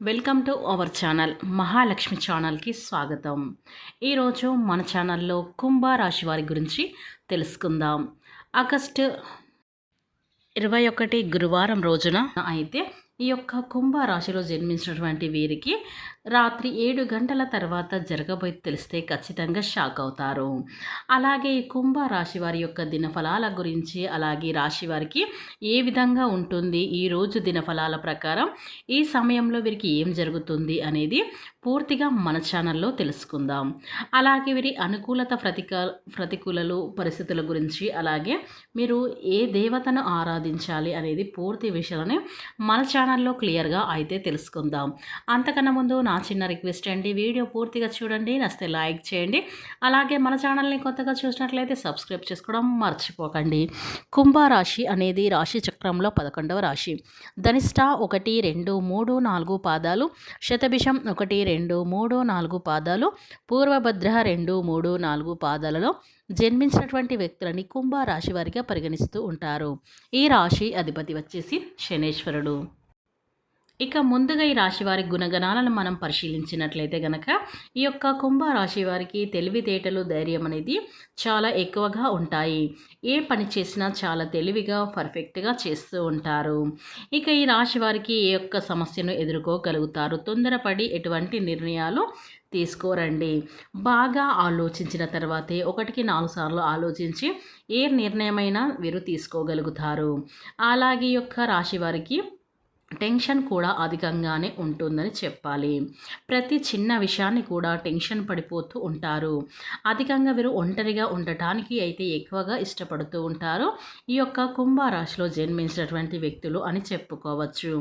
Welcome to our channel Mahalakshmi ఛానల్కి స్వాగతం. ఈరోజు మన ఛానల్లో కుంభరాశి వారి గురించి తెలుసుకుందాం. ఆగస్టు ఇరవై ఒకటి గురువారం రోజున అయితే ఈ యొక్క కుంభరాశిలో జన్మించినటువంటి వీరికి రాత్రి ఏడు గంటల తర్వాత జరగబోయి తెలిస్తే ఖచ్చితంగా షాక్ అవుతారు. అలాగే ఈ కుంభ రాశి వారి యొక్క దినఫలాల గురించి అలాగే రాశి వారికి ఏ విధంగా ఉంటుంది ఈ రోజు దినఫలాల ప్రకారం ఈ సమయంలో వీరికి ఏం జరుగుతుంది అనేది పూర్తిగా మన ఛానల్లో తెలుసుకుందాం. అలాగే వీరి అనుకూలత ప్రతిక ప్రతికూలలు పరిస్థితుల గురించి అలాగే మీరు ఏ దేవతను ఆరాధించాలి అనేది పూర్తి విషయాలని మన ఛానల్లో క్లియర్గా అయితే తెలుసుకుందాం. అంతకన్నా ముందు నా చిన్న రిక్వెస్ట్ అండి వీడియో పూర్తిగా చూడండి నస్తే లైక్ చేయండి. అలాగే మన ఛానల్ని కొత్తగా చూసినట్లయితే సబ్స్క్రైబ్ చేసుకోవడం మర్చిపోకండి. కుంభరాశి అనేది రాశి చక్రంలో పదకొండవ రాశి. ధనిష్ట ఒకటి రెండు మూడు నాలుగు పాదాలు. శతభిషం ఒకటి రెండు మూడు నాలుగు పాదాలు. పూర్వభద్ర రెండు మూడు నాలుగు పాదాలలో జన్మించినటువంటి వ్యక్తులని కుంభరాశి వారిగా పరిగణిస్తూ ఉంటారు. ఈ రాశి అధిపతి వచ్చేసి శనేశ్వరుడు. ఇక ముందుగా ఈ రాశి వారి గుణగణాలను మనం పరిశీలించినట్లయితే గనక ఈ యొక్క కుంభ రాశి వారికి తెలివితేటలు ధైర్యం అనేది చాలా ఎక్కువగా ఉంటాయి. ఏ పని చేసినా చాలా తెలివిగా పర్ఫెక్ట్గా చేస్తూ ఉంటారు. ఇక ఈ రాశి వారికి ఏ యొక్క సమస్యను ఎదుర్కోగలుగుతారు? తొందరపడి ఎటువంటి నిర్ణయాలు తీసుకోరండి. బాగా ఆలోచించిన తర్వాతే ఒకటికి నాలుగు సార్లు ఆలోచించి ఏ నిర్ణయమైనా వీరు తీసుకోగలుగుతారు. అలాగే ఈ యొక్క రాశి వారికి టెన్షన్ కూడా అధికంగానే ఉంటుందని చెప్పాలి. ప్రతి చిన్న విషయాన్ని కూడా టెన్షన్ పడిపోతూ ఉంటారు. అధికంగా వీరు ఒంటరిగా ఉండటానికి అయితే ఎక్కువగా ఇష్టపడుతూ ఉంటారు. ఈ యొక్క కుంభరాశిలో జన్మించినటువంటి వ్యక్తులు అని చెప్పుకోవచ్చు.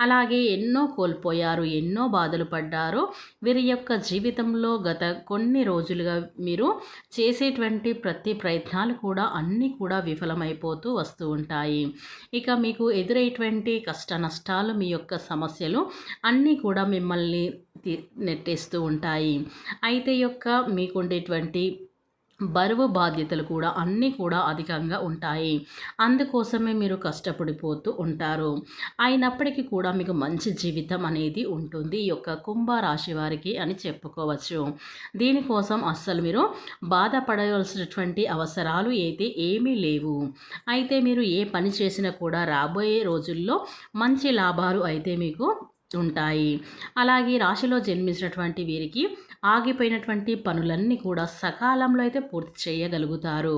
అలాగే ఎన్నో కోల్పోయారు ఎన్నో బాధలు పడ్డారు. వీరి యొక్క జీవితంలో గత కొన్ని రోజులుగా మీరు చేసేటువంటి ప్రతి ప్రయత్నాలు కూడా అన్నీ కూడా విఫలమైపోతూ వస్తూ ఉంటాయి. ఇక మీకు ఎదురైనటువంటి కష్ట నష్ట కష్టాలు మీ యొక్క సమస్యలు అన్నీ కూడా మిమ్మల్ని నెట్టేస్తూ ఉంటాయి. అయితే యొక్క మీకు ఉండేటువంటి బరువు బాధ్యతలు కూడా అన్నీ కూడా అధికంగా ఉంటాయి. అందుకోసమే మీరు కష్టపడిపోతూ ఉంటారు. అయినప్పటికీ కూడా మీకు మంచి జీవితం అనేది ఉంటుంది. ఈ యొక్క కుంభరాశి వారికి అని చెప్పుకోవచ్చు. దీనికోసం అస్సలు మీరు బాధపడవలసినటువంటి అవసరాలు అయితే ఏమీ లేవు. అయితే మీరు ఏ పని చేసినా కూడా రాబోయే రోజుల్లో మంచి లాభాలు అయితే మీకు ఉంటాయి. అలాగే రాశిలో జన్మించినటువంటి వీరికి ఆగిపోయినటువంటి పనులన్నీ కూడా సకాలంలో అయితే పూర్తి చేయగలుగుతారు.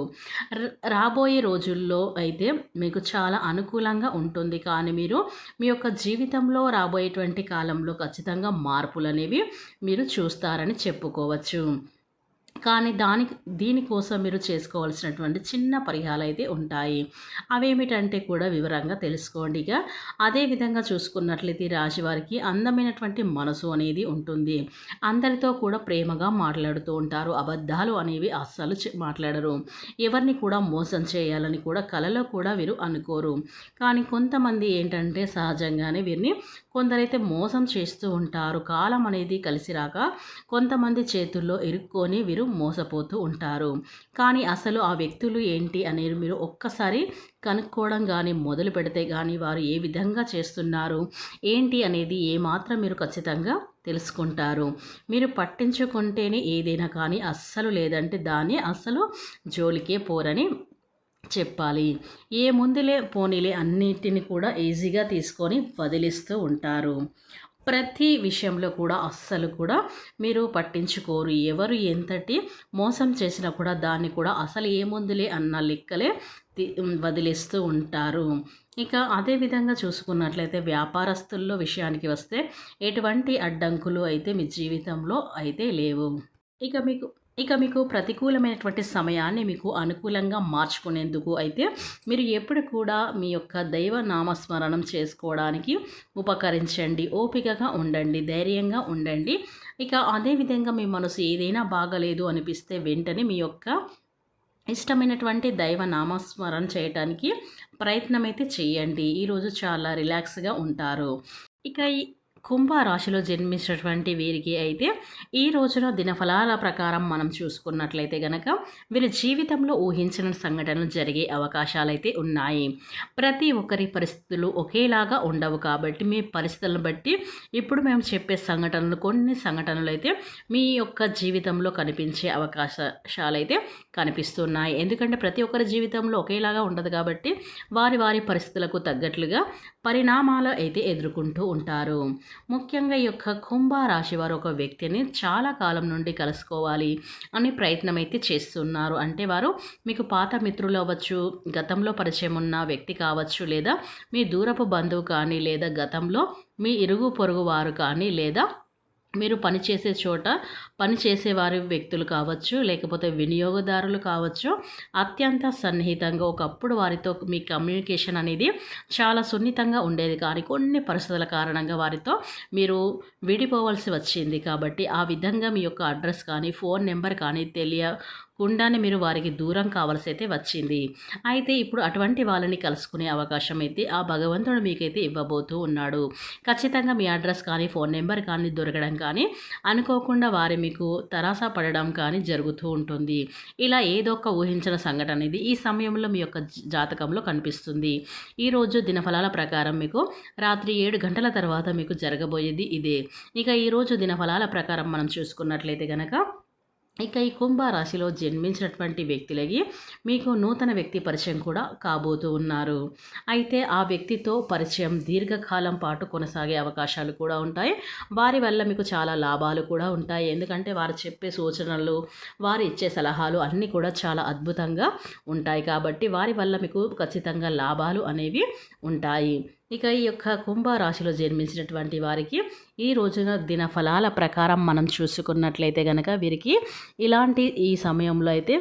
రాబోయే రోజుల్లో అయితే మీకు చాలా అనుకూలంగా ఉంటుంది. కానీ మీరు మీ యొక్క జీవితంలో రాబోయేటువంటి కాలంలో ఖచ్చితంగా మార్పులు అనేవి మీరు చూస్తారని చెప్పుకోవచ్చు. కానీ దానికి దీనికోసం మీరు చేసుకోవాల్సినటువంటి చిన్న పరిహారాలు అయితే ఉంటాయి. అవేమిటంటే కూడా వివరంగా తెలుసుకోండి ఇక. అదేవిధంగా చూసుకున్నట్లయితే రాశివారికి అందమైనటువంటి మనసు అనేది ఉంటుంది. అందరితో కూడా ప్రేమగా మాట్లాడుతూ ఉంటారు. అబద్ధాలు అనేవి అస్సలు మాట్లాడరు. ఎవరిని కూడా మోసం చేయాలని కూడా కలలో కూడా వీరు అనుకోరు. కానీ కొంతమంది ఏంటంటే సహజంగానే వీరిని కొందరైతే మోసం చేస్తూ ఉంటారు. కాలం అనేది కలిసి రాక కొంతమంది చేతుల్లో ఇరుక్కొని వీరు మోసపోతూ ఉంటారు. కానీ అసలు ఆ వ్యక్తులు ఏంటి అనేది మీరు ఒక్కసారి కనుక్కోవడం కానీ మొదలు పెడితే కానీ వారు ఏ విధంగా చేస్తున్నారు? ఏంటి అనేది ఏమాత్రం మీరు ఖచ్చితంగా తెలుసుకుంటారు. మీరు పట్టించుకుంటేనే ఏదైనా కానీ అస్సలు లేదంటే దాన్ని అస్సలు జోలికే పోరని చెప్పాలి. ఏ ముందులే పోనీలే అన్నిటిని కూడా ఈజీగా తీసుకొని వదిలిస్తూ ఉంటారు. ప్రతి విషయంలో కూడా అస్సలు కూడా మీరు పట్టించుకోరు. ఎవరు ఎంతటి మోసం చేసినా కూడా దాన్ని కూడా అసలు ఏముందిలే అన్న లెక్కలే వదిలేస్తూ ఉంటారు. ఇక అదే విధంగా చూసుకున్నట్లయితే వ్యాపారస్తుల్లో విషయానికి వస్తే ఎటువంటి అడ్డంకులు అయితే మీ జీవితంలో అయితే లేవు. ఇక మీకు ఇక మీకు ప్రతికూలమైనటువంటి సమయాన్ని మీకు అనుకూలంగా మార్చుకునేందుకు అయితే మీరు ఎప్పుడు కూడా మీ యొక్క దైవ నామస్మరణం చేసుకోవడానికి ఉపకరించండి. ఓపికగా ఉండండి. ధైర్యంగా ఉండండి. ఇక అదేవిధంగా మీ మనసు ఏదైనా బాగలేదు అనిపిస్తే వెంటనే మీ యొక్క ఇష్టమైనటువంటి దైవ నామస్మరణ చేయటానికి ప్రయత్నం అయితే చేయండి. ఈరోజు చాలా రిలాక్స్గా ఉంటారు. ఇక కుంభరాశిలో జన్మించినటువంటి వీరికి అయితే ఈ రోజున దినఫలాల ప్రకారం మనం చూసుకున్నట్లయితే గనక వీరి జీవితంలో ఊహించిన సంఘటనలు జరిగే అవకాశాలు అయితే ఉన్నాయి. ప్రతి ఒక్కరి పరిస్థితులు ఒకేలాగా ఉండవు కాబట్టి మీ పరిస్థితులను బట్టి ఇప్పుడు మేము చెప్పే సంఘటనలు కొన్ని సంఘటనలు అయితే మీ యొక్క జీవితంలో కనిపించే అవకాశాలు అయితే కనిపిస్తున్నాయి. ఎందుకంటే ప్రతి ఒక్కరి జీవితంలో ఒకేలాగా ఉండదు కాబట్టి వారి వారి పరిస్థితులకు తగ్గట్లుగా పరిణామాలు అయితే ఎదుర్కొంటూ ఉంటారు. ముఖ్యంగా ఈ యొక్క కుంభరాశి వారు ఒక వ్యక్తిని చాలా కాలం నుండి కలుసుకోవాలి అనే ప్రయత్నం అయితే చేస్తున్నారు. అంటే వారు మీకు పాత మిత్రులు అవ్వచ్చు గతంలో పరిచయం ఉన్న వ్యక్తి కావచ్చు లేదా మీ దూరపు బంధువు కానీ లేదా గతంలో మీ ఇరుగు పొరుగు వారు కానీ లేదా మీరు పనిచేసే చోట పనిచేసేవారి వ్యక్తులు కావచ్చు లేకపోతే వినియోగదారులు కావచ్చు అత్యంత సన్నిహితంగా ఒకప్పుడు వారితో మీ కమ్యూనికేషన్ అనేది చాలా సున్నితంగా ఉండేది. కానీ కొన్ని పరిస్థితుల కారణంగా వారితో మీరు విడిపోవలసి వచ్చింది. కాబట్టి ఆ విధంగా మీ యొక్క అడ్రస్ కానీ ఫోన్ నెంబర్ కానీ తెలియ కుండాన్ని మీరు వారికి దూరం కావాల్సి అయితే వచ్చింది. అయితే ఇప్పుడు అటువంటి వాళ్ళని కలుసుకునే అవకాశం అయితే ఆ భగవంతుడు మీకైతే ఇవ్వబోతూ ఉన్నాడు. ఖచ్చితంగా మీ అడ్రస్ కానీ ఫోన్ నెంబర్ కానీ దొరకడం కానీ అనుకోకుండా వారి మీకు తరాసా పడడం కానీ జరుగుతూ ఉంటుంది. ఇలా ఏదో ఒక ఊహించిన సంఘటన అనేది ఈ సమయంలో మీ యొక్క జాతకంలో కనిపిస్తుంది. ఈరోజు దినఫలాల ప్రకారం మీకు రాత్రి ఏడు గంటల తర్వాత మీకు జరగబోయేది ఇదే. ఇక ఈరోజు దినఫలాల ప్రకారం మనం చూసుకున్నట్లయితే కనుక ఇక ఈ కుంభరాశిలో జన్మించినటువంటి వ్యక్తులకి మీకు నూతన వ్యక్తి పరిచయం కూడా కాబోతూ ఉన్నారు. అయితే ఆ వ్యక్తితో పరిచయం దీర్ఘకాలం పాటు కొనసాగే అవకాశాలు కూడా ఉంటాయి. వారి వల్ల మీకు చాలా లాభాలు కూడా ఉంటాయి. ఎందుకంటే వారు చెప్పే సూచనలు వారు ఇచ్చే సలహాలు అన్నీ కూడా చాలా అద్భుతంగా ఉంటాయి. కాబట్టి వారి వల్ల మీకు ఖచ్చితంగా లాభాలు అనేవి ఉంటాయి. ఇక ఈ యొక్క కుంభరాశిలో జన్మించినటువంటి వారికి ఈ రోజున దిన ఫలాల ప్రకారం మనం చూసుకున్నట్లయితే కనుక వీరికి ఇలాంటి ఈ సమయంలో అయితే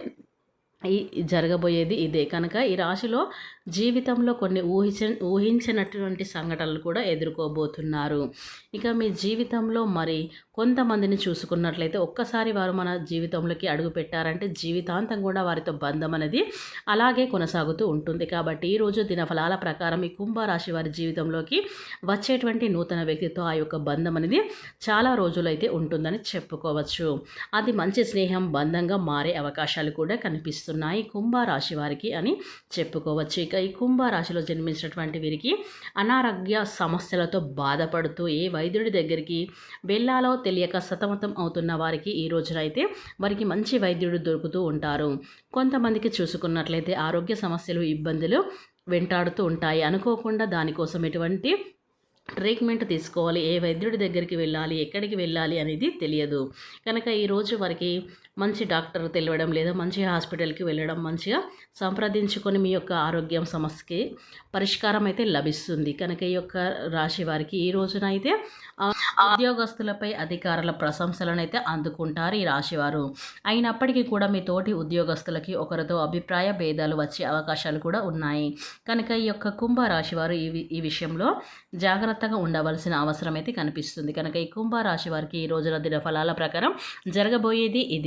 ఈ జరగబోయేది ఇదే. కనుక ఈ రాశిలో జీవితంలో కొన్ని ఊహించ ఊహించినటువంటి సంఘటనలు కూడా ఎదుర్కోబోతున్నారు. ఇక మీ జీవితంలో మరి కొంతమందిని చూసుకున్నట్లయితే ఒక్కసారి వారు మన జీవితంలోకి అడుగు పెట్టారంటే జీవితాంతం కూడా వారితో బంధం అనేది అలాగే కొనసాగుతూ ఉంటుంది. కాబట్టి ఈరోజు దినఫలాల ప్రకారం ఈ కుంభరాశి వారి జీవితంలోకి వచ్చేటువంటి నూతన వ్యక్తితో ఆ యొక్క బంధం అనేది చాలా రోజులైతే ఉంటుందని చెప్పుకోవచ్చు. అది మంచి స్నేహం బంధంగా మారే అవకాశాలు కూడా కనిపిస్తున్నాయి. కుంభరాశి వారికి అని చెప్పుకోవచ్చు. ఇక ఈ కుంభరాశిలో జన్మించినటువంటి వీరికి అనారోగ్య సమస్యలతో బాధపడుతూ ఏ వైద్యుడి దగ్గరికి వెళ్ళాలో తెలియక సతమతం అవుతున్న వారికి ఈ రోజునైతే వారికి మంచి వైద్యుడు దొరుకుతూ ఉంటారు. కొంతమందికి చూసుకున్నట్లయితే ఆరోగ్య సమస్యలు ఇబ్బందులు వెంటాడుతూ ఉంటాయి. అనుకోకుండా దానికోసం ఎటువంటి ట్రీట్మెంట్ తీసుకోవాలి ఏ వైద్యుడి దగ్గరికి వెళ్ళాలి ఎక్కడికి వెళ్ళాలి అనేది తెలియదు. కనుక ఈరోజు వారికి మంచి డాక్టర్ తెలియడం లేదా మంచి హాస్పిటల్కి వెళ్ళడం మంచిగా సంప్రదించుకొని మీ యొక్క ఆరోగ్యం సమస్యకి పరిష్కారం అయితే లభిస్తుంది. కనుక ఈ యొక్క రాశి వారికి ఈ రోజున అయితే ఉద్యోగస్తులపై అధికారుల ప్రశంసలను అయితే అందుకుంటారు ఈ రాశివారు అయినప్పటికీ కూడా మీ తోటి ఉద్యోగస్తులకి ఒకరితో అభిప్రాయ భేదాలు వచ్చే అవకాశాలు కూడా ఉన్నాయి. కనుక ఈ యొక్క కుంభ రాశివారు ఈ ఈ విషయంలో జాగ్రత్తగా ఉండవలసిన అవసరం అయితే కనిపిస్తుంది. కనుక ఈ కుంభ రాశి వారికి ఈ రోజుల దినఫలాల ప్రకారం జరగబోయేది ఇదే.